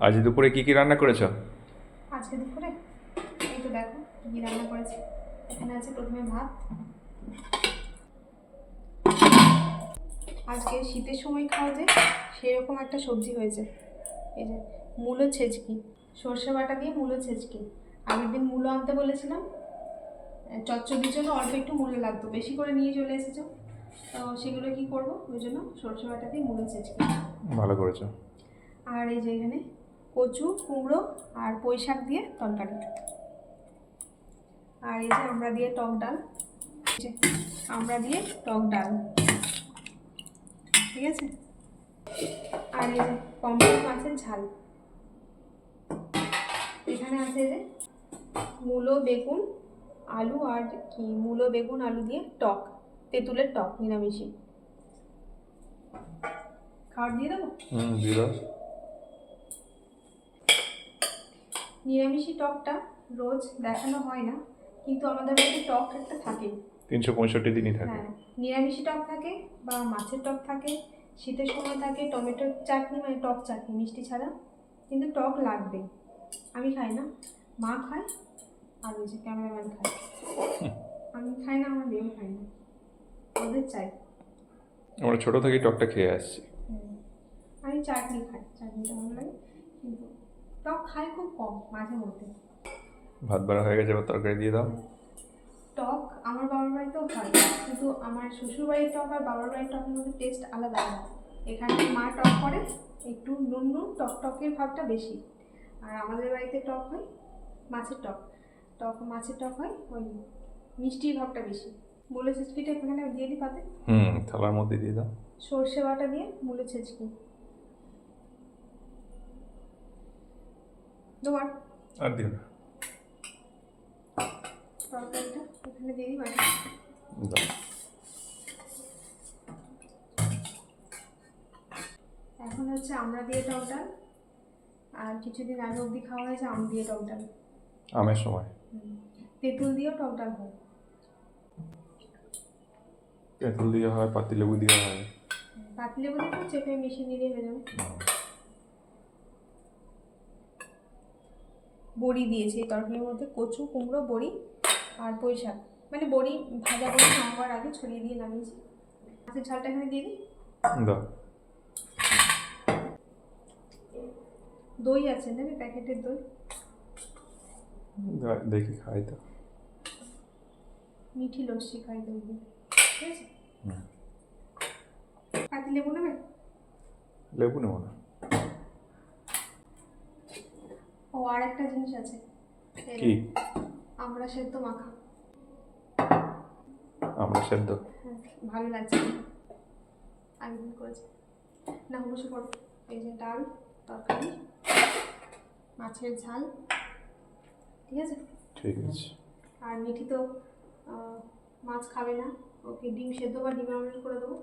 আজ দুপুরে কি কি রান্না করেছ? আজকে দুপুরে? এই তো দেখো কী রান্না করেছি। এখানে আছে প্রথমে ভাত। আজকে শীতের সময় খাওয়া যায় সেরকম একটা সবজি হয়েছে। এই যে মূলো ছেচকি সর্ষে বাটা দিয়ে মূলো ছেচকি। আগের দিন মূলো আনতে বলেছিলাম আহ, চচ্চড়ির জন্য অল্প একটু মূলো লাগতো বেশি করে নিয়ে চলে এসেছ। তো সেগুলো কি করব? ওই জন্য সর্ষে বাটা দিয়ে মূলো ছেচকি। ভালো করেছ। আর এই যে এখানে কচু, কুমড়ো আর পুঁই শাক দিয়ে তরকারি। আর এই যে আমরা দিয়ে টক ডাল। আমরা দিয়ে টক ডাল। ঠিক আছে? আর এই যে মাছের ঝাল। এখানে আছে যে মূলো, বেগুন, আলু আর কি, মূলো, বেগুন, আলু দিয়ে টক, তেঁতুলের টক নিরামিষি খাবার দিয়ে দেবো? হুম, দিয়ে নিরামিষি টকটা রোজ দেখানো হয় না কিন্তু আমাদের বাড়িতে টক একটা থাকে। তিনশো পঁয়ষট্টি দিনই থাকে। হ্যাঁ নিরামিষি টক থাকে বা মাছের টক থাকে শীতের সময় থাকে টমেটোর চাটনি মানে টক চাটনি মিষ্টি ছাড়া কিন্তু টক লাগবে। আমি খাই না মা খায় আর ওই যে ক্যামেরাম্যান খায়। আমি খাই না আমার মেয়েও খাই না ওদের চাই। আমরা ছোট থেকে টকটা খেয়ে আসছি। আমি চাটনি খাই চাটনিটা ভালো লাগে কিন্তু টক খাই খুব কম মাঝে মধ্যে। ভাত বাড়া হয়ে গেছে এবার তরকারি দিয়ে দাও। টক আমার বাবার বাড়িতেও হয় কিন্তু আমার শ্বশুর বাড়ির টক আর বাবার বাড়ির টকের মধ্যে টেস্ট আলাদা আলাদা এখানে মা টক করে একটু নুন নুন টক টকের ভাবটা বেশি। আর আমাদের বাড়িতে টক হয় মাছের টক। টক মাছের টক হয় ওই মিষ্টির ভাবটা বেশি। মূলো ছেচকিটা এখানে দিয়ে দিই পাতে। হুম থালার মধ্যে দিয়ে দাও। সর্ষে বাটা দিয়ে মূলো ছেচকি। তোমার আর দিও না। তরকারিটা দিয়ে এখন হচ্ছে আমরা দিয়ে টক ডাল আর কিছুদিন আগে অবধি খাওয়া হয়েছে আম দিয়ে টক ডাল। আমের সময়। তেঁতুল দিয়েও টক ডাল হয়। তেঁতুল দিয়ে হয় পাতি লেবু দিয়ে হয়। পাতলে বলে তো চেপে মিশিয়ে নিলে হয়ে যাবে। বড়ি দিয়েছি এই তরকারির মধ্যে কচু কুমড়ো বড়ি আর পুঁই শাক মানে বড়ি ভাজা বড়ি নামাবার আগে ছড়িয়ে দিয়ে নামিয়েছি। মাছের ঝালটা এখানে দিয়ে দিই? দই আছে নেবে প্যাকেটের দই? দেখি খাই তো। মিঠি লস্যি খাই দই ঠিক আছে। পাতি লেবু নেবে? লেবু নেব না। ও আর একটা জিনিস আছে। কি? আমরা সেদ্ধ মাখা। আমরা সেদ্ধ? হ্যাঁ ভালো লাগছে। দিন করেছি। না এই যে ডাল তরকারি মাছের ঝাল। ঠিক আছে? ঠিক আছে। আর মিঠি তো মাছ খাবে না। ওকে ডিম সেদ্ধ বা ডিম আমলেট করে দেবো।